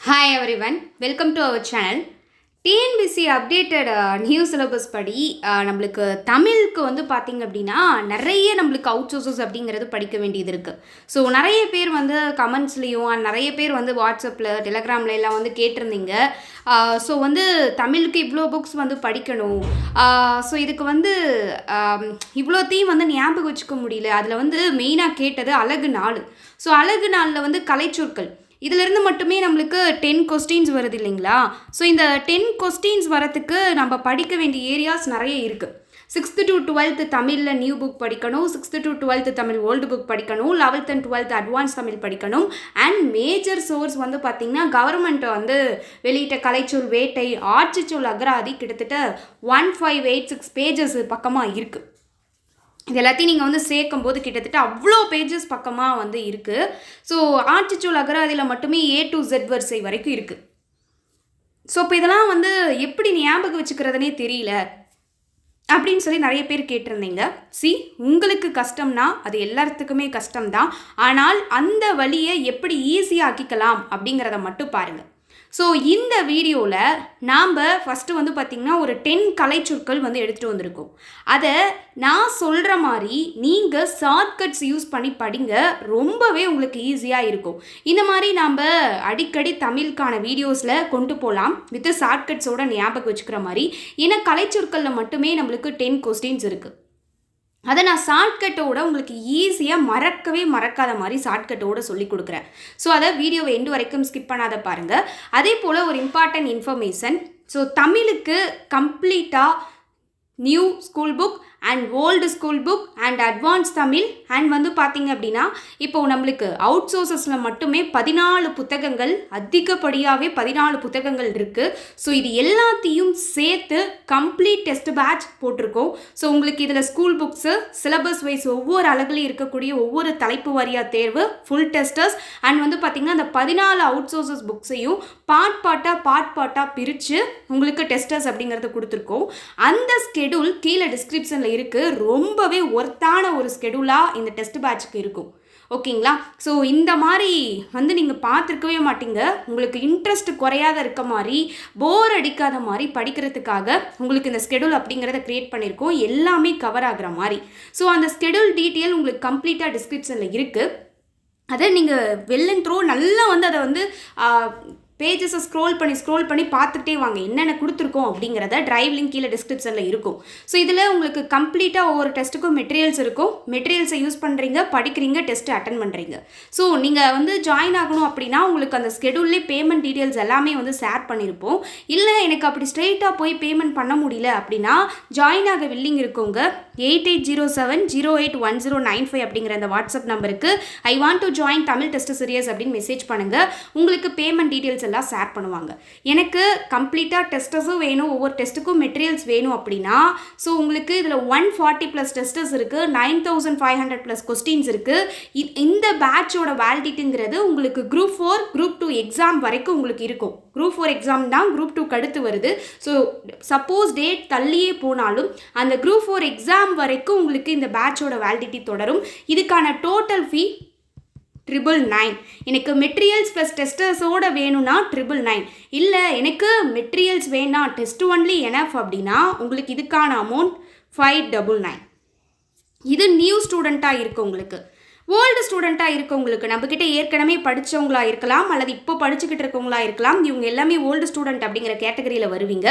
Hi everyone welcome to our channel TNPSC updated new syllabus படி uh, நம்மளுக்கு தமிழுக்கு வந்து பார்த்திங்க அப்படின்னா நிறைய நம்மளுக்கு அவுட் சோர்சஸ் அப்படிங்கிறது படிக்க வேண்டியது இருக்குது ஸோ நிறைய பேர் வந்து கமெண்ட்ஸ்லேயும் நிறைய பேர் வந்து வாட்ஸ்அப்பில் டெலகிராமில் எல்லாம் வந்து கேட்டிருந்தீங்க. Uh, ஸோ வந்து தமிழுக்கு இவ்வளோ புக்ஸ் வந்து படிக்கணும். Uh, ஸோ இதுக்கு வந்து um, இவ்வளோத்தையும் வந்து ஞாபகம் வச்சுக்க முடியல. அதில் வந்து மெயினாக கேட்டது அழகு நாள். ஸோ அழகு நாளில் வந்து கலைச்சொற்கள். இதிலிருந்து மட்டுமே நம்மளுக்கு டென் கொஸ்டின்ஸ் வருது இல்லைங்களா? ஸோ இந்த டென் கொஸ்டின்ஸ் வரத்துக்கு நம்ம படிக்க வேண்டிய ஏரியாஸ் நிறைய இருக்குது சிக்ஸ்த்து டு டுவெல்த்து தமிழில் நியூ புக் படிக்கணும். Sixth to twelfth Tamil old book படிக்கணும். Eleventh and twelfth advance Tamil படிக்கணும். அண்ட் மேஜர் சோர்ஸ் வந்து பார்த்திங்கன்னா கவர்மெண்ட் வந்து வெளியிட்ட கலைச்சொல் வேட்டை ஆட்சிச்சொல் அகராதி கிட்டத்தட்ட one five eight six pages பக்கமாக இருக்குது இது எல்லாத்தையும் நீங்கள் வந்து சேர்க்கும் போது கிட்டத்தட்ட அவ்வளோ பேஜஸ் பக்கமாக வந்து இருக்குது ஸோ ஆட்சிச்சொல் அகராதியில் மட்டுமே ஏ டு ஜெட் வரிசை வரைக்கும் இருக்குது ஸோ இப்போ இதெல்லாம் வந்து எப்படி ஞாபகம் வச்சுக்கிறதுனே தெரியல அப்படின்னு சொல்லி நிறைய பேர் கேட்டிருந்தீங்க. சி உங்களுக்கு கஷ்டம்னா அது எல்லாத்துக்குமே கஷ்டம்தான். ஆனால் அந்த வழியை எப்படி ஈஸியாக ஆக்கிக்கலாம் அப்படிங்கிறத மட்டும் பாருங்கள் ஸோ இந்த வீடியோவில் நாம் ஃபஸ்ட்டு வந்து பார்த்திங்கன்னா ஒரு டென் கலைச்சொற்கள் வந்து எடுத்துகிட்டு வந்திருக்கோம். அதை நான் சொல்கிற மாதிரி நீங்கள் ஷார்ட்கட்ஸ் யூஸ் பண்ணி படிங்க. ரொம்பவே உங்களுக்கு ஈஸியாக இருக்கும். இந்த மாதிரி நாம் அடிக்கடி தமிழுக்கான வீடியோஸில் கொண்டு போகலாம் வித் ஷார்ட்கட்ஸோட ஞாபகம் வச்சுக்கிற மாதிரி ஏன்னா கலைச்சொற்களில் மட்டுமே நம்மளுக்கு டென் கொஸ்டின்ஸ் இருக்குது அதை நான் ஷார்ட்கட்டோட உங்களுக்கு ஈஸியாக மறக்கவே மறக்காத மாதிரி ஷார்ட்கட்டோட சொல்லி கொடுக்குறேன். ஸோ அதை வீடியோவை எண்டு வரைக்கும் ஸ்கிப் பண்ணாத பாருங்கள் அதே போல் ஒரு இம்பார்ட்டன்ட் இன்ஃபர்மேஷன் ஸோ தமிழுக்கு கம்ப்ளீட்டாக new school book and old school book and advance Tamil. And வந்து பார்த்திங்க அப்படின்னா இப்போ நம்மளுக்கு அவுட் சோர்சஸில் மட்டுமே பதினாலு புத்தகங்கள் அதிகப்படியாகவே பதினாலு புத்தகங்கள் இருக்குது ஸோ இது எல்லாத்தையும் சேர்த்து கம்ப்ளீட் டெஸ்ட் பேட்ச் போட்டிருக்கோம். ஸோ உங்களுக்கு இதில் ஸ்கூல் புக்ஸு சிலபஸ் வைஸ் ஒவ்வொரு அழகுலையும் இருக்கக்கூடிய ஒவ்வொரு தலைப்பு வாரியாக தேர்வு ஃபுல் டெஸ்டர்ஸ் அண்ட் வந்து பார்த்திங்கன்னா அந்த பதினாலு அவுட் சோர்சஸ் புக்ஸையும் பார்ட் பார்ட்டாக பார்ட் பார்ட்டாக பிரித்து உங்களுக்கு டெஸ்டர்ஸ் அப்படிங்கிறத கொடுத்துருக்கோம். அந்த ஸ்கெடியூல் கீழே டிஸ்கிரிப்ஷனில் இருக்குது ரொம்பவே ஒர்த்தான ஒரு ஸ்கெடியூலாக இந்த டெஸ்ட் பேட்ச்க்கு இருக்கும். ஓகேங்களா? ஸோ இந்த மாதிரி வந்து நீங்கள் பார்த்துருக்கவே மாட்டீங்க. உங்களுக்கு இன்ட்ரெஸ்ட் குறையாத இருக்க மாதிரி போர் அடிக்காத மாதிரி படிக்கிறதுக்காக உங்களுக்கு இந்த ஸ்கெடியூல் அப்படிங்கிறத க்ரியேட் பண்ணியிருக்கோம் எல்லாமே கவர் ஆகிற மாதிரி. ஸோ அந்த ஸ்கெடியூல் டீட்டெயில் உங்களுக்கு கம்ப்ளீட்டாக டிஸ்கிரிப்ஷனில் இருக்குது அதை நீங்கள் வெல் அண்ட் த்ரோ நல்லா வந்து அதை வந்து பேஜஸை ஸ்க்ரோல் பண்ணி ஸ்க்ரோல் பண்ணி பார்த்துட்டே வாங்க. என்னென்ன கொடுத்துருக்கோம் அப்படிங்கிறத டிரைவ் லிங்க் கீழே டிஸ்கிரிப்ஷனில் இருக்கும். ஸோ இதில் உங்களுக்கு கம்ப்ளீட்டாக ஒவ்வொரு டெஸ்ட்டுக்கும் மெட்டீரியல்ஸ் இருக்கும். மெட்டீரியல்ஸை யூஸ் பண்ணுறீங்க படிக்கிறீங்க டெஸ்ட்டு அட்டன் பண்ணுறீங்க ஸோ நீங்கள் வந்து ஜாயின் ஆகணும் அப்படின்னா உங்களுக்கு அந்த ஸ்கெடியூல்லே பேமெண்ட் டீட்டெயில்ஸ் எல்லாமே வந்து ஷேர் பண்ணியிருப்போம் இல்லை எனக்கு அப்படி ஸ்ட்ரெயிட்டாக போய் பேமெண்ட் பண்ண முடியல அப்படின்னா ஜாயின் ஆக வில்லிங் இருக்கவங்க eight eight zero seven zero eight one zero nine five அப்படிங்கிற அந்த வாட்ஸ்அப் நம்பருக்கு I want to join Tamil test series அப்படின்னு மெசேஜ் பண்ணுங்கள் உங்களுக்கு பேமெண்ட் டீட்டெயில்ஸ் எல்லாம் ஷேர் பண்ணுவாங்க. எனக்கு கம்ப்ளீட்டாக டெஸ்டஸும் வேணும் ஒவ்வொரு டெஸ்ட்டுக்கும் மெட்டீரியல்ஸ் வேணும் அப்படின்னா ஸோ உங்களுக்கு இதில் ஒன் ஃபார்ட்டி ப்ளஸ் டெஸ்டர்ஸ் இருக்குது nine thousand five hundred plus questions இருக்குது இந்த பேட்சோட வேலிடிட்டிங்கிறது உங்களுக்கு group four group two exam வரைக்கும் உங்களுக்கு இருக்கும். குரூப் ஃபோர் எக்ஸாம் தான் குரூப் டூக்கு அடுத்து வருது. ஸோ சப்போஸ் டேட் தள்ளியே போனாலும் அந்த குரூப் ஃபோர் எக்ஸாம் வரைக்கும் உங்களுக்கு இந்த பேட்சோட வேலிடிட்டி தொடரும். இதுக்கான டோட்டல் ஃபீ ட்ரிபிள் நைன் எனக்கு மெட்டீரியல்ஸ் ப்ளஸ் டெஸ்டர்ஸோட வேணும்னா ட்ரிபிள் நைன் இல்லை எனக்கு மெட்டீரியல்ஸ் வேணாம் டெஸ்ட் ஒன்லி எனஃப் அப்படின்னா உங்களுக்கு இதுக்கான அமௌண்ட் ஃபைவ் டபுள் நைன் இது நியூ ஸ்டூடெண்ட்டாக இருக்குது உங்களுக்கு. ஓல்டு ஸ்டூடெண்ட்டாக இருக்கவங்களுக்கு நம்மக்கிட்ட ஏற்கனவே படித்தவங்களா இருக்கலாம் அல்லது இப்போ படிச்சுக்கிட்டு இருக்கவங்களா இருக்கலாம் இவங்க எல்லாமே ஓல்டு ஸ்டூடெண்ட் அப்படிங்கிற கேட்டகரியில் வருவீங்க.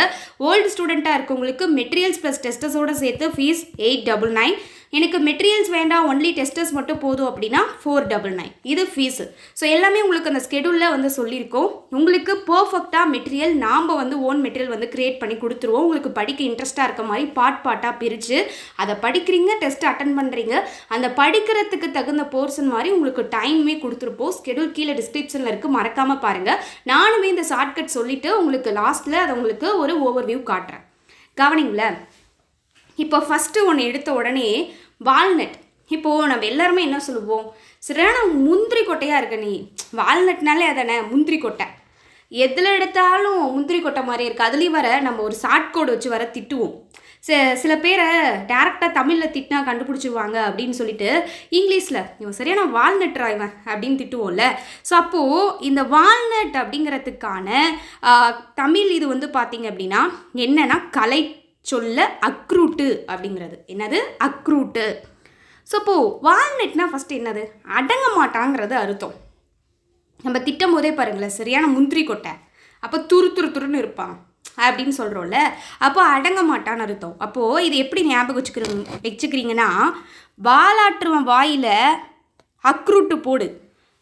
ஓல்டு ஸ்டூடெண்ட்டாக இருக்கவங்களுக்கு மெட்டீரியல்ஸ் ப்ளஸ் டெஸ்டஸோட சேர்த்து ஃபீஸ் எயிட் டபுள் நைன் எனக்கு மெட்டீரியல்ஸ் வேண்டாம் ஒன்லி டெஸ்டர்ஸ் மட்டும் போதும் அப்படின்னா ஃபோர் டபுள் நைன் இது ஃபீஸு ஸோ எல்லாமே உங்களுக்கு அந்த ஸ்கெடியூலில் வந்து சொல்லியிருக்கோம். உங்களுக்கு பர்ஃபெக்டாக மெட்டீரியல் நாம் வந்து ஓன் மெட்டீரியல் வந்து க்ரியேட் பண்ணி கொடுத்துருவோம். உங்களுக்கு படிக்க இன்ட்ரெஸ்ட்டாக இருக்க மாதிரி பார்ட் பார்ட்டாக பிரித்து அதை படிக்கிறீங்க டெஸ்ட் அட்டன் பண்ணுறீங்க அந்த படிக்கிறதுக்கு தகுந்த போர்ஷன் மாதிரி உங்களுக்கு டைமே கொடுத்துருப்போம். ஸ்கெடியூல் கீழே டிஸ்கிரிப்ஷனில் இருக்குது மறக்காமல் பாருங்கள் நானுமே இந்த ஷார்ட்கட் சொல்லிவிட்டு உங்களுக்கு லாஸ்ட்டில் அதை உங்களுக்கு ஒரு ஓவர் வியூ காட்டுறேன். கவனிங்களேன் இப்போ ஃபஸ்ட்டு ஒன்று எடுத்த உடனே வால்நட். இப்போது நம்ம எல்லாருமே என்ன சொல்லுவோம்? சரியான முந்திரி கொட்டையாக இருக்க நீ? வால்நட்னாலே அதானே முந்திரி கொட்டை. எதில் எடுத்தாலும் முந்திரி கொட்டை மாதிரி இருக்குது அதுலேயும் வர நம்ம ஒரு ஷார்ட் கோடு வச்சு வர திட்டுவோம். சி- சில பேரை டேரெக்டாக தமிழில் திட்டினா கண்டுபிடிச்சிருவாங்க அப்படின்னு சொல்லிட்டு இங்கிலீஷில் இவன் சரியான வால்நட் இவன் அப்படின்னு திட்டுவோம்ல. ஸோ அப்போது இந்த வால்நட் அப்படிங்கிறதுக்கான தமிழ் இது வந்து பார்த்திங்க அப்படின்னா என்னென்னா கலை சொல்ல அக்ரூட்டு அப்படிங்கிறது. என்னது? அக்ரூட்டு. ஸோ இப்போது வால்நட்னா ஃபஸ்ட்டு என்னது? அடங்க மாட்டாங்கிறது அர்த்தம். நம்ம திட்டம் போதே பாருங்களேன் சரியான முந்திரி கொட்டை. அப்போ துரு துரு துருன்னு இருப்பான் அப்படின்னு சொல்கிறோம்ல அப்போ அடங்க மாட்டான்னு அர்த்தம். அப்போது இது எப்படி ஞாபகம் வச்சுக்கிறீங்க வச்சுக்கிறீங்கன்னா வாலாற்றுவன் வாயில் அக்ரூட்டு போடு.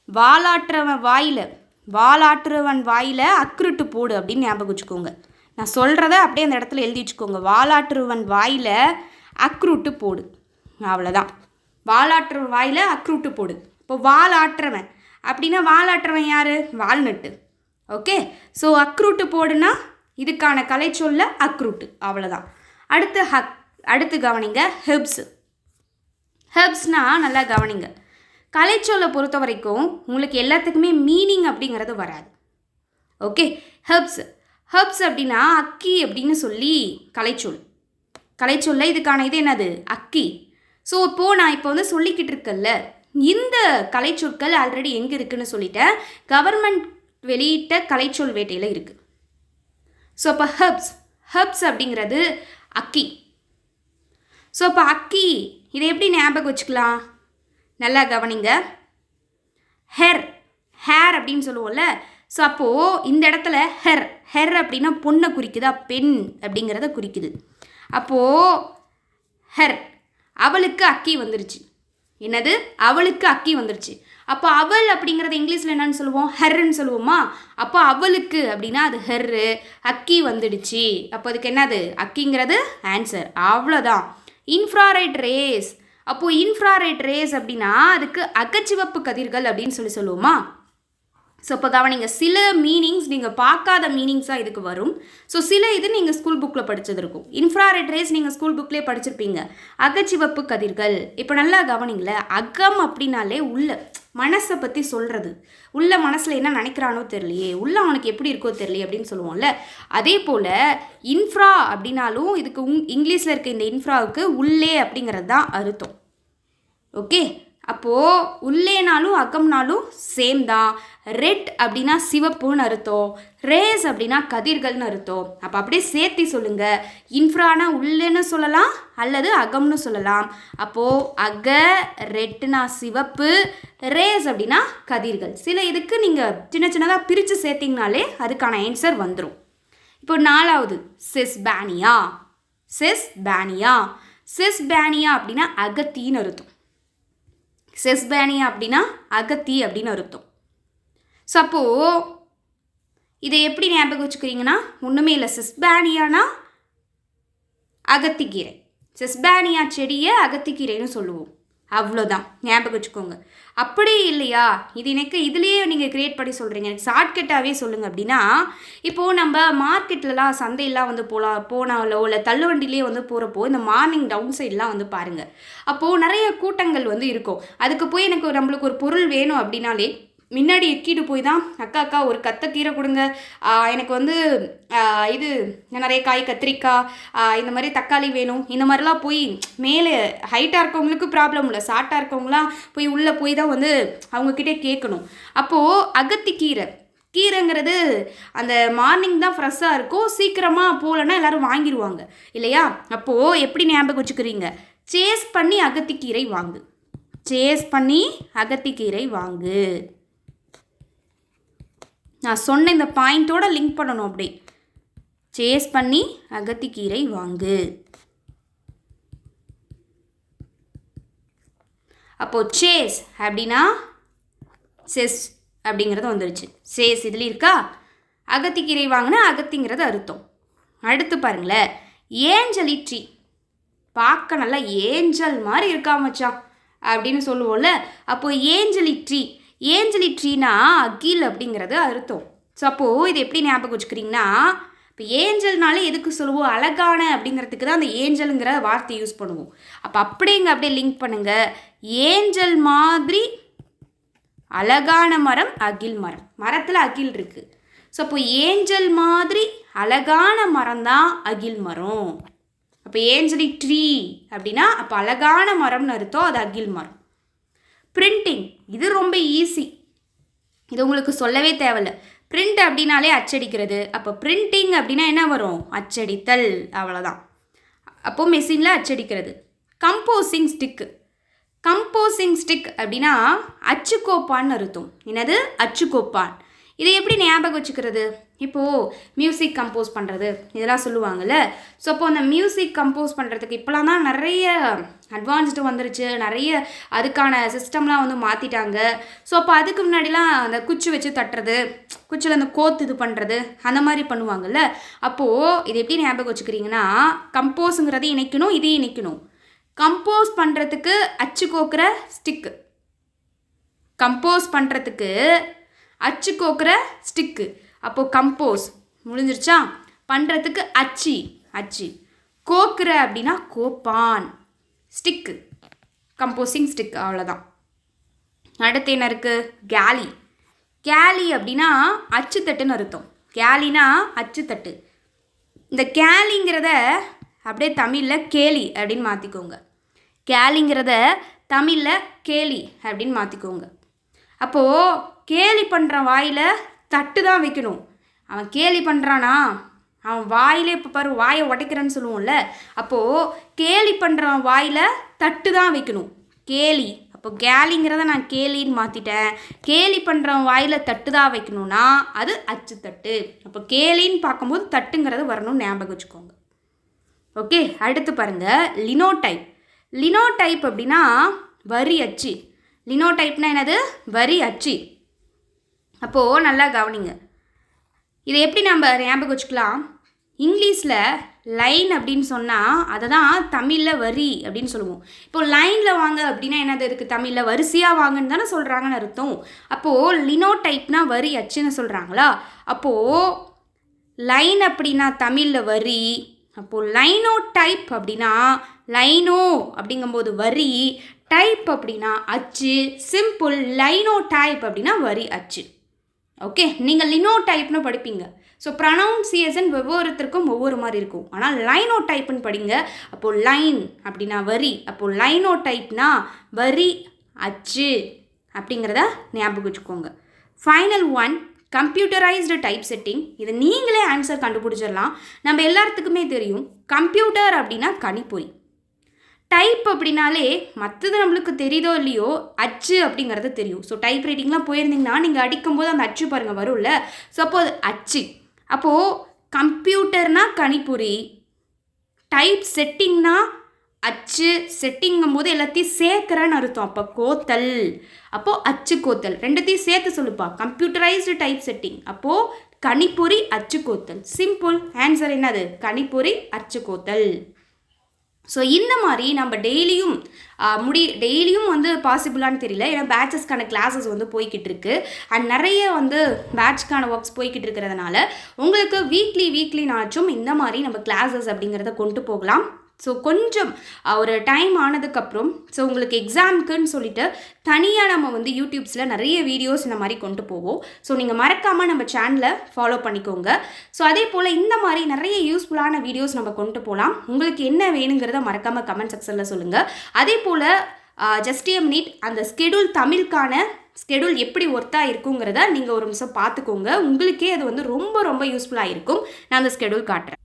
வாலாற்றுவன் வாயில் வாலாற்றுவன் வாயில் அக்ரூட்டு போடு அப்படின்னு ஞாபகம் வச்சுக்கோங்க. நான் சொல்கிறத அப்படியே அந்த இடத்துல எழுதி வச்சுக்கோங்க. வாலாற்றுவன் வாயில் அக்ரூட்டு போடு. அவ்வளோதான் வாலாற்று வாயில் அக்ரூட்டு போடு. இப்போ வாலாற்றுவன். அப்படின்னா வாலாற்றுவன் யார்? வால்நட்டு. ஓகே? ஸோ அக்ரூட்டு போடுனா இதுக்கான கலை சொல்ல அக்ரூட்டு. அவ்வளோதான் அடுத்து ஹக் அடுத்து கவனிங்க ஹெப்ஸ் ஹெப்ஸ்னால் நல்லா கவனிங்க. கலைச்சொல்லை பொறுத்த வரைக்கும் உங்களுக்கு எல்லாத்துக்குமே மீனிங் அப்படிங்கிறது வராது. ஓகே? ஹெர்ப்ஸ். ஹர்ப்ஸ் அப்படின்னா அக்கி அப்படின்னு சொல்லி கலைச்சொல். கலைச்சொல்ல இதுக்கான இது என்னது? அக்கி. ஸோ இப்போது நான் இப்போ வந்து சொல்லிக்கிட்டு இருக்கேன்ல இந்த கலைச்சொற்கள் ஆல்ரெடி எங்கே இருக்குதுன்னு சொல்லிட்டேன். கவர்மெண்ட் வெளியிட்ட கலைச்சொல் வேட்டையில் இருக்குது ஸோ அப்போ ஹர்ப்ஸ் ஹெர்ப்ஸ் அப்படிங்கிறது அக்கி. ஸோ அப்போ அக்கி இதை எப்படி ஞாபகம் வச்சுக்கலாம்? நல்லா கவனிங்க. ஹெர் ஹேர் அப்படின்னு சொல்லுவோம்ல ஸோ அப்போது இந்த இடத்துல ஹெர் ஹெர் அப்படின்னா பொண்ணை குறிக்குதா? பெண் அப்படிங்கிறத குறிக்குது. அப்போது ஹெர் அவளுக்கு அக்கி வந்துருச்சு. என்னது? அவளுக்கு அக்கி வந்துருச்சு. அப்போ அவள் அப்படிங்கிறத இங்கிலீஷில் என்னன்னு சொல்லுவோம்? ஹெர்ன்னு சொல்லுவோமா? அப்போ அவளுக்கு அப்படின்னா அது ஹெர்ரு அக்கி வந்துடுச்சு. அப்போ அதுக்கு என்னது? அக்கிங்கிறது ஆன்சர் அவ்வளோதான். இன்ஃப்ராரைட் ரேஸ் அப்போது இன்ஃப்ராரைட் ரேஸ் அப்படின்னா அதுக்கு அகச்சிவப்பு கதிர்கள் அப்படின்னு சொல்லி சொல்லுவோமா? ஸோ இப்போ கவனிங்க சில மீனிங்ஸ் நீங்கள் பார்க்காத மீனிங்ஸாக இதுக்கு வரும். ஸோ சில இது நீங்கள் ஸ்கூல் புக்கில் படித்தது இருக்கும் இன்ஃப்ராரெட் ரேஸ் நீங்கள் ஸ்கூல் புக்லேயே படிச்சிருப்பீங்க. அகச்சிவப்பு கதிர்கள். இப்போ நல்லா கவனிங்களேன் அகம் அப்படின்னாலே உள்ள மனசை பற்றி சொல்கிறது உள்ள மனசில் என்ன நினைக்கிறானோ தெரியலையே உள்ள அவனுக்கு எப்படி இருக்கோ தெரியலையே அப்படின்னு சொல்லுவோம்ல. அதே போல் இன்ஃப்ரா அப்படின்னாலும் இதுக்கு உங் இங்கிலீஷில் இருக்க இந்த இன்ஃப்ராவுக்கு உள்ளே அப்படிங்கிறது தான் அர்த்தம். ஓகே அப்போது உள்ளேனாலும் அகம்னாலும் சேம் தான். ரெட் அப்படின்னா சிவப்புன்னு அர்த்தம். ரேஸ் அப்படின்னா கதிர்கள்னு அர்த்தம். அப்போ அப்படியே சேர்த்தி சொல்லுங்கள் இன்ஃப்ரானா உள்ளேன்னு சொல்லலாம் அல்லது அகம்னு சொல்லலாம். அப்போது அக ரெட்னா சிவப்பு ரேஸ் அப்படின்னா கதிர்கள். சில இதுக்கு நீங்கள் சின்ன சின்னதாக பிரித்து சேர்த்திங்கனாலே அதுக்கான ஆன்சர் வந்துடும் இப்போ நாலாவது sesbania sesbania sesbania அப்படின்னா அகத்தின்னு அர்த்தம். செஸ்பேனியா அப்படின்னா அகத்தி அப்படின்னு அர்த்தம். ஸோ அப்போது இதை எப்படி ஞாபகம் வச்சுக்கிறீங்கன்னா ஒன்றுமே இல்லை. செஸ்பேனியானா அகத்திக்கீரை. செஸ்பேனியா செடியை அகத்திக்கீரைன்னு சொல்லுவோம். அவ்வளோதான். ஞாபகம் வச்சுக்கோங்க. அப்படி இல்லையா? இது எனக்கு இதுலேயே நீங்கள் கிரியேட் பண்ணி சொல்கிறீங்க எனக்கு ஷார்ட்கட்டாகவே சொல்லுங்கள் அப்படின்னா இப்போது நம்ம மார்க்கெட்லலாம் சந்தையெல்லாம் வந்து போகலாம் போனாலோ இல்லை தள்ளுவண்டிலே வந்து போகிறப்போ இந்த மார்னிங் டவுன் சைட்லாம் வந்து பாருங்கள் அப்போது நிறைய கூட்டங்கள் வந்து இருக்கும். அதுக்கு போய் எனக்கு நம்மளுக்கு ஒரு பொருள் வேணும் அப்படின்னாலே முன்னாடி இக்கிட்டு போய் தான் அக்கா அக்கா ஒரு கத்தக்கீரை கொடுங்க. எனக்கு வந்து இது நிறைய காய் கத்திரிக்காய் இந்த மாதிரி தக்காளி வேணும். இந்த மாதிரிலாம் போய் மேலே ஹைட்டாக இருக்கவங்களுக்கு ப்ராப்ளம் இல்லை. ஷார்ட்டாக இருக்கவங்களாம் போய் உள்ளே போய் தான் வந்து அவங்கக்கிட்டே கேட்கணும். அப்போது அகத்திக்கீரை கீரைங்கிறது அந்த மார்னிங் தான் ஃப்ரெஷ்ஷாக இருக்கும். சீக்கிரமாக போகலன்னா எல்லோரும் வாங்கிடுவாங்க இல்லையா? அப்போது எப்படி ஞாபகம் வச்சுக்கிறீங்க? சேஸ் பண்ணி அகத்திக்கீரை வாங்கு. சேஸ் பண்ணி அகத்திக்கீரை வாங்கு. நான் சொன்ன இந்த பாயிண்ட்டோட லிங்க் பண்ணணும் அப்படி. சேஸ் பண்ணி அகத்திக்கீரை வாங்கு. அப்போது சேஸ் அப்படின்னா செஸ் அப்படிங்கிறது வந்துருச்சு. சேஸ் இதில் இருக்கா? அகத்திக்கீரை வாங்கினா அகத்திங்கிறது அர்த்தம். அடுத்து பாருங்களேன். ஏஞ்சலி ட்ரீ பார்க்க நல்லா ஏஞ்சல் மாதிரி இருக்கா மச்சான். அப்படின்னு சொல்லுவோம்ல. அப்போது ஏஞ்சலி ட்ரீ ஏஞ்சலி ட்ரீனா அகில் அப்படிங்கிறது அர்த்தம். ஸோ அப்போது இது எப்படி ஞாபகம் வச்சுக்கிறீங்கன்னா இப்போ ஏஞ்சல்னாலே எதுக்கு சொல்லுவோம்? அழகான அப்படிங்கிறதுக்கு தான் அந்த ஏஞ்சலுங்கிற வார்த்தையை யூஸ் பண்ணுவோம். அப்போ அப்படிங்க அப்படியே லிங்க் பண்ணுங்கள் ஏஞ்சல் மாதிரி அழகான மரம் அகில் மரம். மரத்தில் அகில் இருக்குது ஸோ அப்போ ஏஞ்சல் மாதிரி அழகான மரம் தான் அகில் மரம். அப்போ ஏஞ்சலிக் ட்ரீ அப்படின்னா அப்போ அழகான மரம்னு அர்த்தம் அது அகில் மரம். பிரிண்டிங் இது ரொம்ப ஈஸி இது உங்களுக்கு சொல்லவே தேவையில்ல. பிரிண்ட் அப்படின்னாலே அச்சடிக்கிறது. அப்போ பிரிண்டிங் அப்படின்னா என்ன வரும்? அச்சடித்தல். அவ்வளோதான் அப்போது மெஷினில் அச்சடிக்கிறது. கம்போசிங் ஸ்டிக்கு கம்போசிங் ஸ்டிக் அப்படின்னா அச்சுக்கோப்பான்னு அர்த்தம். என்னது? அச்சுக்கோப்பான். இதை எப்படி ஞாபகம் வச்சுக்கிறது? இப்போது மியூசிக் கம்போஸ் பண்ணுறது இதெல்லாம் சொல்லுவாங்கள்ல ஸோ அப்போ அந்த மியூசிக் கம்போஸ் பண்ணுறதுக்கு இப்போலாம் தான் நிறைய அட்வான்ஸ்டு வந்துருச்சு. நிறைய அதுக்கான சிஸ்டம்லாம் வந்து மாற்றிட்டாங்க ஸோ அப்போ அதுக்கு முன்னாடிலாம் அந்த குச்சி வச்சு தட்டுறது குச்சியில் அந்த கோத்து இது பண்ணுறது அந்த மாதிரி பண்ணுவாங்கள்ல அப்போது இது எப்படி ஞாபகம் வச்சுக்கிறீங்கன்னா கம்போஸுங்கிறதையும் இணைக்கணும் இதையும் இணைக்கணும். கம்போஸ் பண்ணுறதுக்கு அச்சு கோக்குற ஸ்டிக்கு கம்போஸ் பண்ணுறதுக்கு அச்சு கோக்குற ஸ்டிக்கு. அப்போது கம்போஸ் முடிஞ்சிருச்சா? பண்ணுறதுக்கு அச்சி. அச்சு. கோக்குற அப்படின்னா கோப்பான். ஸ்டிக்கு. கம்போசிங் ஸ்டிக் அவ்வளோதான் அடுத்து என்ன இருக்குது கேலி. கேலி அப்படின்னா அச்சுத்தட்டுன்னு அர்த்தம். கேலினா அச்சுத்தட்டு இந்த கேலிங்கிறத அப்படியே தமிழில் கேலி அப்படின்னு மாற்றிக்கோங்க கேலிங்கிறத தமிழில் கேலி அப்படின்னு மாற்றிக்கோங்க அப்போது கேலி பண்ணுற வாயில் தட்டு தான் வைக்கணும். அவன் கேலி பண்ணுறானா அவன் வாயிலே இப்போ பாரு வாயை உடைக்கிறேன்னு சொல்லுவோம்ல அப்போது கேலி பண்ணுறவன் வாயில் தட்டு தான் வைக்கணும். கேலி. அப்போ கேலிங்கிறத நான் கேலின்னு மாற்றிட்டேன் கேலி பண்ணுறவன் வாயில் தட்டு தான் வைக்கணும்னா அது அச்சு தட்டு. அப்போ கேலின்னு பார்க்கும்போது தட்டுங்கிறது வரணும்னு ஞாபகம் வச்சுக்கோங்க. ஓகே அடுத்து பாருங்கள் லினோ டைப் லினோ டைப் அப்படின்னா வரி அச்சு. லினோடைப்னா என்னது? வரி அச்சு. அப்போது நல்லா கவனிங்க. இதை எப்படி நம்ம ஞாபகம் வச்சுக்கலாம்? இங்கிலீஷில் லைன் அப்படின்னு சொன்னால் அதை தான் தமிழில் வரி அப்படின்னு சொல்லுவோம். இப்போ லைனில் வாங்க அப்படின்னா என்னது இருக்குது தமிழில்? வரிசையாக வாங்கன்னு தானே சொல்கிறாங்கன்னு அர்த்தம். அப்போது லினோ டைப்னா வரி அச்சுன்னு சொல்கிறாங்களா அப்போது லைன் அப்படின்னா தமிழில் வரி அப்போது லைனோ டைப் அப்படின்னா லைனோ அப்படிங்கும்போது வரி டைப் அப்படின்னா அச்சு சிம்பிள் லைனோ டைப் அப்படின்னா வரி அச்சு. ஓகே நீங்கள் லினோ டைப்னு படிப்பீங்க ஸோ ப்ரனவுன்சியேஷன் ஒவ்வொருத்தருக்கும் ஒவ்வொரு மாதிரி இருக்கும். ஆனால் லைனோ டைப்னு படிங்க. அப்போது லைன் அப்படின்னா வரி. அப்போது லைனோ டைப்னா வரி அச்சு அப்படிங்கிறத ஞாபகம் வச்சுக்கோங்க. Final one computerised type setting இதை நீங்களே ஆன்சர் கண்டுபிடிச்சிடலாம். நம்ம எல்லாத்துக்குமே தெரியும். கம்ப்யூட்டர் அப்படின்னா கணிப்பொறி. டைப் அப்படின்னாலே மற்றது நம்மளுக்கு தெரியுதோ இல்லையோ அச்சு அப்படிங்கிறது தெரியும். ஸோ டைப் ரைட்டிங்லாம் போயிருந்தீங்கன்னா நீங்கள் அடிக்கும்போது அந்த அச்சு பாருங்கள் வரும்ல. ஸோ அப்போ அது அச்சு. அப்போது கம்ப்யூட்டர்னால் கணிப்பொறி டைப் செட்டிங்னா அச்சு செட்டிங்கும் போது எல்லாத்தையும் சேர்க்குறேன்னு அர்த்தம். அப்போ கோத்தல். அப்போது அச்சு கோத்தல். ரெண்டுத்தையும் சேர்த்து சொல்லுப்பா. கம்ப்யூட்டரைஸ்டு டைப் செட்டிங் அப்போது கணிப்பொறி அச்சு கோத்தல். சிம்பிள் ஆன்சர் என்னது? கணிப்பொறி அச்சு கோத்தல். ஸோ இந்த மாதிரி நம்ம டெய்லியும் முடி டெய்லியும் வந்து பாசிபிளான்னு தெரியல. ஏன்னா பேச்சஸ்க்கான கிளாஸஸ் வந்து போய்கிட்டு இருக்கு. அண்ட் நிறைய வந்து பேட்ச்க்கான ஒர்க்ஸ் போய்கிட்டு இருக்கிறதுனால உங்களுக்கு வீக்லி வீக்லினாச்சும் இந்த மாதிரி நம்ம கிளாஸஸ் அப்படிங்கிறத கொண்டு போகலாம். ஸோ கொஞ்சம் ஒரு டைம் ஆனதுக்கப்புறம் ஸோ உங்களுக்கு எக்ஸாமுக்குன்னு சொல்லிட்டு தனியாக நம்ம வந்து யூடியூப்ஸில் நிறைய வீடியோஸ் இந்த மாதிரி கொண்டு போவோம். ஸோ நீங்கள் மறக்காமல் நம்ம சேனலை ஃபாலோ பண்ணிக்கோங்க. ஸோ அதே போல் இந்த மாதிரி நிறைய யூஸ்ஃபுல்லான வீடியோஸ் நம்ம கொண்டு போகலாம் உங்களுக்கு என்ன வேணுங்கிறத மறக்காமல் கமெண்ட் செக்ஷனில் சொல்லுங்கள் அதே போல் ஜஸ்ட் நீட் அந்த ஸ்கெடியூல் தமிழுக்கான ஸ்கெடியூல் எப்படி ஒர்த்தாக இருக்குங்கிறத நீங்கள் ஒரு நிமிஷம் பார்த்துக்கோங்க. உங்களுக்கே அது வந்து ரொம்ப ரொம்ப யூஸ்ஃபுல்லாக இருக்கும். நான் அந்த ஸ்கெடியூல் காட்டுறேன்.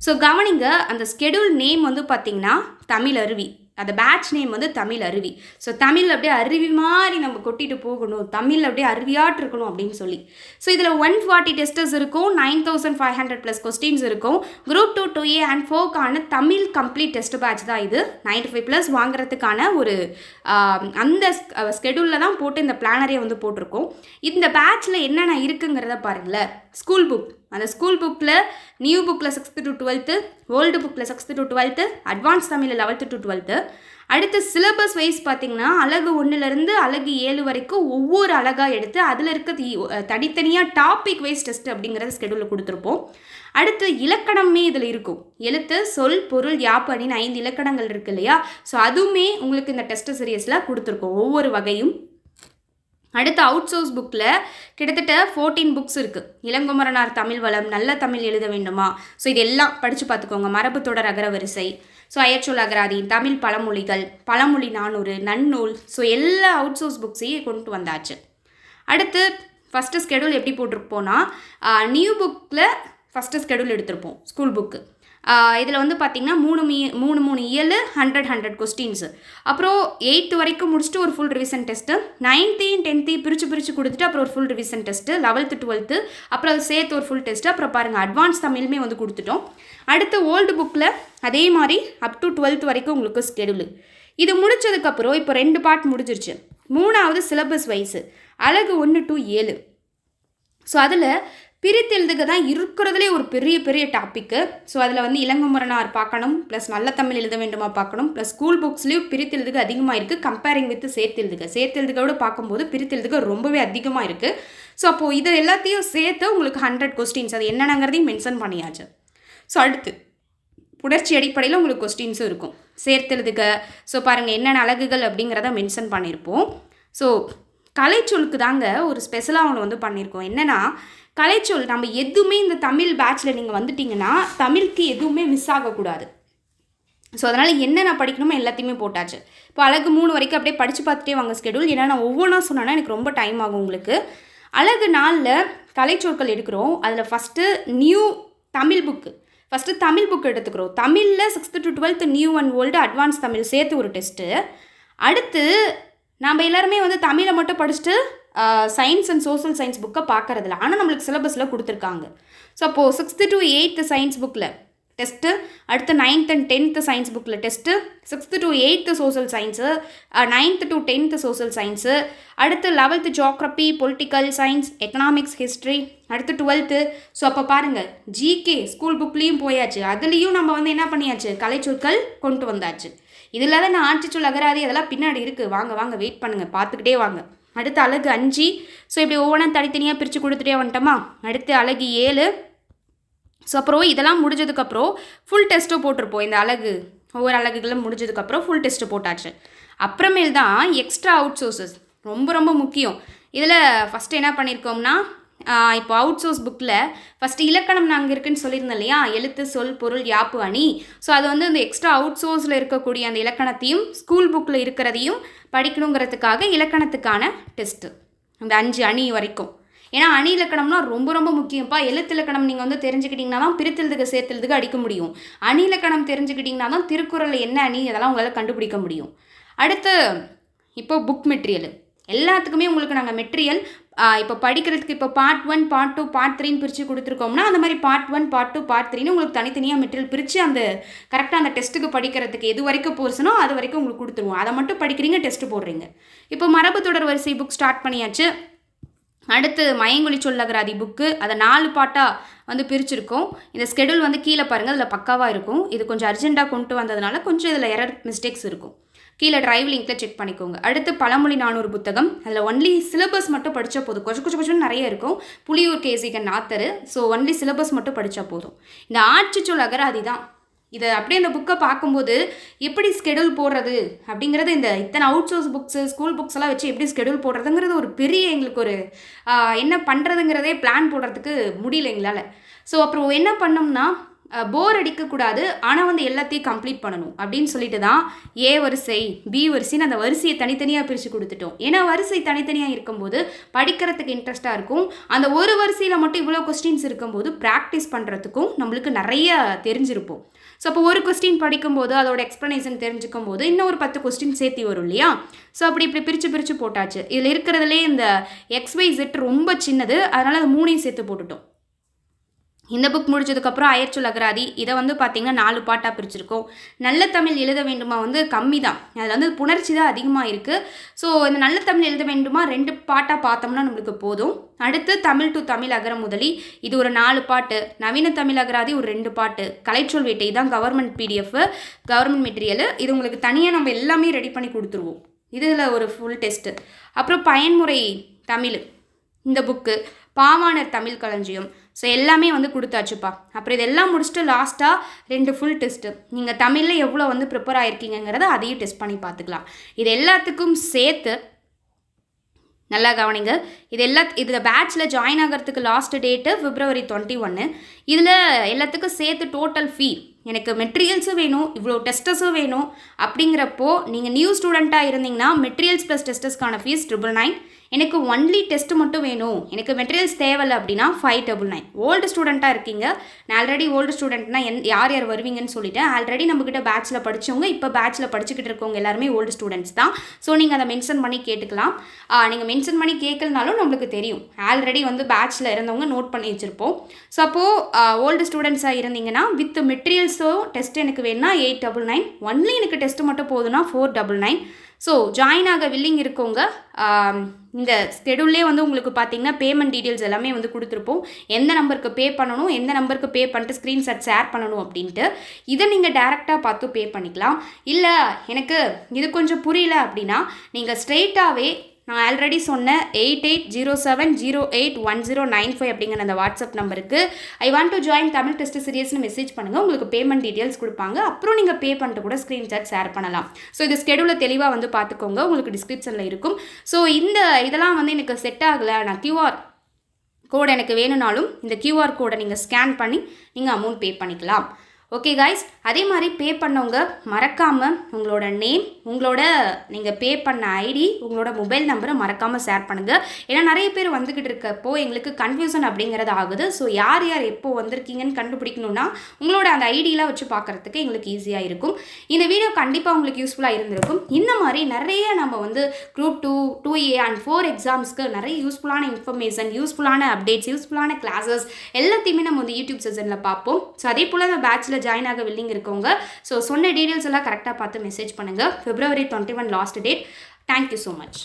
ஸோ கவனிங்க அந்த ஸ்கெடியூல் நேம் வந்து பார்த்திங்கன்னா தமிழ் அருவி. அந்த பேட்ச் நேம் வந்து தமிழ் அருவி. ஸோ தமிழ் அப்படியே அருவி மாதிரி நம்ம கொட்டிட்டு போகணும். தமிழ் அப்படியே அருவியாட்டு இருக்கணும் அப்படின்னு சொல்லி. ஸோ இதில் ஒன் ஃபார்ட்டி டெஸ்டர்ஸ் இருக்கும் nine thousand five hundred plus questions இருக்கும். Group two two A and ஃபோர்க்கான Tamil complete test batch தான் இது. நைன்டி ஃபைவ் ப்ளஸ் வாங்குறதுக்கான ஒரு அந்த ஸ்கெடியூலில் தான் போட்டு இந்த பிளானரே வந்து போட்டிருக்கோம். இந்த பேட்ச்சில் என்னென்ன இருக்குங்கிறத பாருங்களேன். ஸ்கூல் புக் அந்த ஸ்கூல் புக்கில் நியூ புக்கில் சிக்ஸ்த்து டு டுவெல்த்து ஓல்டு புக்கில் சிக்ஸ்த்து டு டுவெல்த்து அட்வான்ஸ் தமிழில் லெவல்த்து டு டுவெல்த்து அடுத்து சிலபஸ் வைஸ் பார்த்திங்கன்னா அழகு ஒன்றுலேருந்து அழகு ஏழு வரைக்கும் ஒவ்வொரு அழகாக எடுத்து அதில் இருக்க தனித்தனியாக டாபிக் வைஸ் டெஸ்ட் அப்படிங்கிறத ஸ்கெடியூலில் கொடுத்துருப்போம். அடுத்து இலக்கணமே இதில் இருக்கும். எழுத்து சொல் பொருள் யாப்பணின்னு ஐந்து இலக்கணங்கள் இருக்கு இல்லையா? ஸோ அதுவுமே உங்களுக்கு இந்த டெஸ்ட் சீரியஸில் கொடுத்துருக்கோம். ஒவ்வொரு வகையும். அடுத்து அவுட் சோர்ஸ் புக்கில் கிட்டத்தட்ட ஃபோர்டீன் புக்ஸ் இருக்குது இளங்குமரனார் தமிழ் வளம் நல்ல தமிழ் எழுத வேண்டுமா? ஸோ இது எல்லாம் படித்து பார்த்துக்கோங்க. மரபு தொடர் அகரவரிசை. ஸோ அயற்சொல் அகராதி தமிழ் பழமொழிகள் பழமொழி நானூறு நன்னூல். ஸோ எல்லா அவுட் சோர்ஸ் புக்ஸையும் கொண்டு வந்தாச்சு. அடுத்து ஃபஸ்ட்டு ஸ்கெடியூல் எப்படி போட்டிருப்போம்னா நியூ புக்கில் ஃபஸ்ட்டு ஸ்கெடியூல் எடுத்திருப்போம் ஸ்கூல் புக்கு இதில் வந்து பார்த்திங்கன்னா மூணு மீ மூணு மூணு இயல் ஹண்ட்ரட் ஹண்ட்ரட் கொஸ்டின்ஸு அப்புறம் எயித்து வரைக்கும் முடிச்சுட்டு ஒரு ஃபுல் ரிவிஷன் டெஸ்ட்டு நைன்த்தையும் டென்த்தையும் பிரித்து பிரித்து கொடுத்துட்டு அப்புறம் ஒரு full revision test eleventh twelfth அப்புறம் அது சேர்த்து ஒரு ஃபுல் டெஸ்ட்டு அப்புறம் பாருங்கள் அட்வான்ஸ் தமிழுமே வந்து கொடுத்துட்டோம். அடுத்து ஓல்டு புக்கில் அதே மாதிரி அப் டு டுவெல்த் வரைக்கும் உங்களுக்கு ஸ்கெடியூலு இது முடித்ததுக்கப்புறம் இப்போ ரெண்டு பார்ட் முடிஞ்சிருச்சு. மூணாவது சிலபஸ் வைஸு அழகு ஒன்று டு ஏழு. ஸோ அதில் பிரித்தெழுதுக தான் இருக்கிறதுலே ஒரு பெரிய பெரிய டாப்பிக்கு ஸோ அதில் வந்து இளங்குமரனார் பார்க்கணும் ப்ளஸ் நல்ல தமிழ் எழுத வேண்டுமா பார்க்கணும் ப்ளஸ் ஸ்கூல் புக்ஸ்லேயும் பிரித்தெழுதுக அதிகமாக இருக்குது கம்பேரிங் வித் சேர்த்தெழுதுக. சேர்த்தெழுதுகளோட பார்க்கும்போது பிரித்தெழுதுக ரொம்பவே அதிகமாக இருக்குது ஸோ அப்போது இதை எல்லாத்தையும் சேர்த்து உங்களுக்கு ஹண்ட்ரட் கொஸ்டின்ஸ் அது என்னென்னங்கிறதையும் மென்ஷன் பண்ணியாச்சு. ஸோ அடுத்து புணர்ச்சி அடிப்படையில் உங்களுக்கு கொஸ்டின்ஸும் இருக்கும். சேர்த்தெழுதுக ஸோ பாருங்கள் என்னென்ன அழகுகள் அப்படிங்கிறத மென்ஷன் பண்ணியிருப்போம் ஸோ கலைச்சொலுக்கு தாங்க ஒரு ஸ்பெஷலாக ஒன்று வந்து பண்ணியிருக்கோம் என்னென்னா கலைச்சொல் நம்ம எதுவுமே இந்த தமிழ் பேட்சில் நீங்கள் வந்துட்டிங்கன்னா தமிழுக்கு எதுவுமே மிஸ் ஆகக்கூடாது. ஸோ அதனால் என்னென்ன படிக்கணுமோ எல்லாத்தையுமே போட்டாச்சு. இப்போ அழகு மூணு வரைக்கும் அப்படியே படித்து பார்த்துட்டே வாங்க ஸ்கெடியூல் ஏன்னா நான் ஒவ்வொன்றா சொன்னேன்னா எனக்கு ரொம்ப டைம் ஆகும் உங்களுக்கு. அழகு நாளில் கலைச்சொற்கள் எடுக்கிறோம். அதில் first new Tamil book first Tamil book எடுத்துக்கிறோம். தமிழில் sixth to twelfth new and old advance Tamil சேர்த்து ஒரு டெஸ்ட்டு அடுத்து நம்ம எல்லாருமே வந்து தமிழை மட்டும் படிச்சுட்டு சயின்ஸ் அண்ட் சோஷியல் சயின்ஸ் புக்கை பார்க்கறதில்ல ஆனால் நம்மளுக்கு சிலபஸில் கொடுத்துருக்காங்க. ஸோ அப்போது சிக்ஸ்த்து டு எயித்து சயின்ஸ் புக்கில் டெஸ்ட்டு அடுத்து நைன்த் அண்ட் டென்த்து சயின்ஸ் புக்கில் test sixth to eighth social science ninth to tenth social science அடுத்து eleventh geography political science economics history அடுத்து டுவெல்த்து ஸோ அப்போ பாருங்கள் ஜிகே ஸ்கூல் புக்லேயும் போயாச்சு. அதுலேயும் நம்ம வந்து என்ன பண்ணியாச்சு? கலைச்சொற்கள் கொண்டு வந்தாச்சு. இது இல்லாத நான் ஆட்சிச்சொல் அகராதி அதெல்லாம் பின்னாடி இருக்குது வாங்க வாங்க வெயிட் பண்ணுங்கள் பார்த்துக்கிட்டே வாங்க. அடுத்து அழகு அஞ்சு. ஸோ இப்படி ஒவ்வொன்றா தனித்தனியாக பிரித்து கொடுத்துட்டே வந்துட்டோமா? அடுத்து அழகு ஏழு. ஸோ அப்புறம் இதெல்லாம் முடிஞ்சதுக்கப்புறம் ஃபுல் டெஸ்ட்டும் போட்டிருப்போம். இந்த அழகு ஒவ்வொரு அழகுகளும் முடிஞ்சதுக்கப்புறம் ஃபுல் டெஸ்ட்டு போட்டாச்சு அப்புறமேல் தான் எக்ஸ்ட்ரா அவுட் சோர்சஸ் ரொம்ப ரொம்ப முக்கியம். இதில் ஃபஸ்ட்டு என்ன பண்ணியிருக்கோம்னா இப்போ அவுட் சோர்ஸ் புக்கில் ஃபஸ்ட்டு இலக்கணம் நாங்கள் இருக்குன்னு சொல்லியிருந்தோம் இல்லையா? எழுத்து சொல் பொருள் யாப்பு அணி. ஸோ அது வந்து அந்த எக்ஸ்ட்ரா அவுட் சோர்ஸில் இருக்கக்கூடிய அந்த இலக்கணத்தையும் ஸ்கூல் புக்கில் இருக்கிறதையும் படிக்கணுங்கிறதுக்காக இலக்கணத்துக்கான டெஸ்ட்டு அந்த அஞ்சு அணி வரைக்கும். ஏன்னா அணி இலக்கணம்னா ரொம்ப ரொம்ப முக்கியம்ப்பா. எழுத்து இலக்கணம் நீங்கள் வந்து தெரிஞ்சுக்கிட்டிங்கன்னா தான் பிரித்தெழுதுக சேர்த்தெழுதுக அடிக்க முடியும். அணி இலக்கணம் தெரிஞ்சுக்கிட்டிங்கன்னா தான் திருக்குறளில் என்ன அணி அதெல்லாம் உங்களால் கண்டுபிடிக்க முடியும். அடுத்து இப்போ புக் மெட்டீரியல் எல்லாத்துக்குமே உங்களுக்கு நாங்கள் மெட்டீரியல் இப்போ படிக்கிறதுக்கு இப்போ part one part two part த்ரீன்னு பிரித்து கொடுத்துருக்கோம்னா அந்த மாதிரி part one part two part த்ரீன்னு உங்களுக்கு தனித்தனியாக மெட்டீரியல் பிரித்து அந்த கரெக்டாக அந்த டெஸ்ட்டுக்கு படிக்கிறதுக்கு எது வரைக்கும் போர்சனோ அது வரைக்கும் உங்களுக்கு கொடுத்துருவோம். அதை மட்டும் படிக்கிறீங்க டெஸ்ட்டு போடுறீங்க. இப்போ மரபு தொடர் வரிசை புக் ஸ்டார்ட் பண்ணியாச்சு. அடுத்து மயங்குழி சொல்லகராதி புக்கு அதை நாலு பாட்டாக வந்து பிரிச்சிருக்கோம். இந்த ஸ்கெடியூல் வந்து கீழே பாருங்கள் அதில் பக்காவாக இருக்கும். இது கொஞ்சம் அர்ஜென்ட்டாக கொண்டு வந்ததுனால கொஞ்சம் இதில் எரர் மிஸ்டேக்ஸ் இருக்கும். கீழே டிரைவ் லிங்க்கில் செக் பண்ணிக்கோங்க. அடுத்து பழமொழி நானூறு புத்தகம். அதில் ஒன்லி சிலபஸ் மட்டும் படித்தா போதும். கொஞ்சம் கொஞ்சம் கொஞ்சம் நிறைய இருக்கும். புலியூர் கேசிகன் நாத்தர் ஸோ ஒன்லி சிலபஸ் மட்டும் படித்தா போதும். இந்த ஆட்சி சொல் அகராதி தான். இதை அப்படியே அந்த புக்கை பார்க்கும்போது எப்படி ஸ்கெடியூல் போடுறது அப்படிங்கிறது இந்த இத்தனை out source books school books எல்லாம் வச்சு எப்படி ஸ்கெடியூல் போடுறதுங்கிறது ஒரு பெரிய எங்களுக்கு ஒரு என்ன பண்ணுறதுங்கிறதே பிளான் போடுறதுக்கு முடியல எங்களால். ஸோ அப்புறம் என்ன பண்ணோம்னா போர் அடிக்கக்கூடாது. ஆனால் வந்து எல்லாத்தையும் கம்ப்ளீட் பண்ணணும். அப்படின்னு சொல்லிட்டு தான் ஏ வரிசை பி வரிசைன்னு அந்த வரிசையை தனித்தனியாக பிரித்து கொடுத்துட்டோம். ஏன்னா வரிசை தனித்தனியாக இருக்கும்போது படிக்கிறதுக்கு இன்ட்ரெஸ்ட்டாக இருக்கும். அந்த ஒரு வரிசையில் மட்டும் இவ்வளோ கொஸ்டின்ஸ் இருக்கும்போது ப்ராக்டிஸ் பண்ணுறதுக்கும் நம்மளுக்கு நிறைய தெரிஞ்சிருப்போம் ஸோ அப்போ ஒரு கொஸ்டின் படிக்கும்போது அதோட எக்ஸ்ப்ளனேஷன் தெரிஞ்சுக்கும் போது இன்னும் ஒரு பத்து கொஸ்டின் சேர்த்தி வரும் இல்லையா? ஸோ அப்படி இப்படி பிரித்து பிரித்து போட்டாச்சு. இதில் இருக்கிறதுலே இந்த எக்ஸ்வை செட் ரொம்ப சின்னது. அதனால் அது மூணையும் சேர்த்து போட்டுட்டோம். இந்த புக் முடிச்சதுக்கப்புறம் அயற்சொல் அகராதி இதை வந்து பார்த்திங்கன்னா நாலு பாட்டாக பிரிச்சிருக்கோம். நல்ல தமிழ் எழுத வேண்டுமா வந்து கம்மி தான் அதில் வந்து புணர்ச்சி தான் அதிகமாக இருக்குது ஸோ இந்த நல்ல தமிழ் எழுத வேண்டுமா ரெண்டு பாட்டாக பார்த்தோம்னா நம்மளுக்கு போதும். அடுத்து தமிழ் டு தமிழ் அகர முதலி இது ஒரு நாலு பாட்டு. நவீன தமிழ் அகராதி ஒரு ரெண்டு பாட்டு. கலைச்சொல் வேட்டை இதுதான் கவர்மெண்ட் பிடிஎஃப் கவர்மெண்ட் மெட்டீரியல் இது உங்களுக்கு தனியாக நம்ம எல்லாமே ரெடி பண்ணி கொடுத்துருவோம். இதில் ஒரு ஃபுல் டெஸ்ட்டு அப்புறம் பயன்முறை தமிழ் இந்த புக்கு பாவாணர் தமிழ் களஞ்சியம். ஸோ எல்லாமே வந்து கொடுத்தாச்சுப்பா. அப்புறம் இதெல்லாம் முடிச்சுட்டு லாஸ்ட்டாக ரெண்டு ஃபுல் டெஸ்ட்டு நீங்கள் தமிழில் எவ்வளோ வந்து ப்ரிப்பேர் ஆகிருக்கீங்கிறத அதையும் டெஸ்ட் பண்ணி பார்த்துக்கலாம். இது எல்லாத்துக்கும் சேர்த்து நல்லா கவனிங்க. இது எல்லா இது பேட்ச்சில் ஜாயின் ஆகிறதுக்கு லாஸ்ட் டேட்டு பிப்ரவரி டுவெண்ட்டி ஒன்று இதில் எல்லாத்துக்கும் சேர்த்து டோட்டல் ஃபீ எனக்கு மெட்டீரியல்ஸும் வேணும் இவ்வளோ டெஸ்டஸும் வேணும் அப்படிங்கிறப்போ நீங்கள் நியூ ஸ்டூடெண்ட்டாக இருந்தீங்கன்னா மெட்டீரியல்ஸ் ப்ளஸ் டெஸ்டஸ்க்கான ஃபீஸ் ட்ரிபிள் நைன் எனக்கு ஒன்லி டெஸ்ட் மட்டும் வேணும். எனக்கு மெட்டீரியல்ஸ் தேவையில்ல அப்படின்னா ஃபைவ் டபுள் நைன் ஓல்டு ஸ்டூடெண்ட்டாக இருக்கீங்க. நான் ஆல்ரெடி ஓல்டு ஸ்டூடெண்ட்னா என் யார் யார் வருவீங்கன்னு சொல்லிட்டேன். ஆல்ரெடி நம்மக்கிட்ட பேட்ச்சில் படித்தவங்க இப்போ பேட்ச்சில் படிச்சுக்கிட்டு இருக்கவங்க எல்லாருமே ஓல்டு ஸ்டூடெண்ட்ஸ் தான். ஸோ நீங்கள் அதை மென்ஷன் பண்ணி கேட்டுக்கலாம். நீங்கள் மென்ஷன் பண்ணி கேட்கலனாலும் நம்மளுக்கு தெரியும். ஆல்ரெடி வந்து பேட்ச்சில் இருந்தவங்க நோட் பண்ணி வச்சுருப்போம். ஸோ அப்போது ஓல்டு ஸ்டூடெண்ட்ஸாக இருந்தீங்கன்னா வித் மெட்டீரியல்ஸோ டெஸ்ட் எனக்கு வேணும்னா எயிட் டபுள் நைன் ஒன்லி எனக்கு டெஸ்ட் மட்டும் போதுன்னா four double nine so join ஆக வில்லிங் இருக்கவங்க இந்த ஸ்கெடியூல்லே வந்து உங்களுக்கு பார்த்தீங்கன்னா பேமெண்ட் டீட்டெயில்ஸ் எல்லாமே வந்து கொடுத்துருப்போம். எந்த நம்பருக்கு பே பண்ணணும் எந்த நம்பருக்கு பே பண்ணிட்டு ஸ்க்ரீன்ஷாட் ஷேர் பண்ணணும் அப்படின்ட்டு இதை நீங்கள் டேரெக்டாக பார்த்து பே பண்ணிக்கலாம். இல்லை எனக்கு இது கொஞ்சம் புரியல அப்படின்னா நீங்கள் ஸ்ட்ரெயிட்டாகவே நான் ஆல்ரெடி சொன்ன eight eight zero seven zero eight one zero nine five அப்படிங்கிற அந்த வாட்ஸ்அப் நம்பருக்கு. I want to join Tamil test சீரியஸ்னு message பண்ணுங்கள் உங்களுக்கு பேமெண்ட் டீட்டெயில்ஸ் கொடுப்பாங்க. அப்புறம் நீங்கள் பே பண்ணிட்டு கூட ஸ்க்ரீன்ஷாட் ஷேர் பண்ணலாம். ஸோ இது ஸ்கெடியூலை தெளிவாக வந்து பார்த்துக்கோங்க. உங்களுக்கு டிஸ்கிரிப்ஷனில் இருக்கும். ஸோ இந்த இதெல்லாம் வந்து எனக்கு செட் ஆகலை. நான் கியூஆர் கோட் எனக்கு வேணும்னாலும் இந்த கியூஆர் கோடை நீங்கள் ஸ்கேன் பண்ணி நீங்கள் அமௌண்ட் பே பண்ணிக்கலாம். ஓகே காய்ஸ் அதே மாதிரி பே பண்ணவங்க மறக்காமல் உங்களோட நேம் உங்களோட நீங்கள் பே பண்ண ஐடி உங்களோட மொபைல் நம்பரை மறக்காமல் ஷேர் பண்ணுங்கள் ஏன்னா நிறைய பேர் வந்துக்கிட்டு இருக்கப்போ எங்களுக்கு கன்ஃபியூசன் அப்படிங்கிறது ஆகுது. ஸோ யார் யார் எப்போ வந்திருக்கீங்கன்னு கண்டுபிடிக்கணும்னா உங்களோட அந்த ஐடியெலாம் வச்சு பார்க்குறதுக்கு எங்களுக்கு ஈஸியாக இருக்கும். இந்த வீடியோ கண்டிப்பாக உங்களுக்கு யூஸ்ஃபுல்லாக இருந்திருக்கும். இந்த மாதிரி நிறைய நம்ம வந்து group two two A and four எக்ஸாம்ஸ்க்கு நிறைய யூஸ்ஃபுல்லான இன்ஃபர்மேஷன் யூஸ்ஃபுல்லான அப்டேட்ஸ் யூஸ்ஃபுல்லான கிளாஸஸ் எல்லாத்தையுமே நம்ம வந்து யூடியூப் செஷனில் பார்ப்போம். ஸோ அதே போல் அந்த பேச்சில் ஜாயின் ஆக வில்லிங் இருக்கவங்க. ஸோ சொன்ன டீட்டெயில்ஸ் எல்லாம் கரெக்டாக பார்த்து மெசேஜ் பண்ணுங்கள் February twenty one last date thank you so much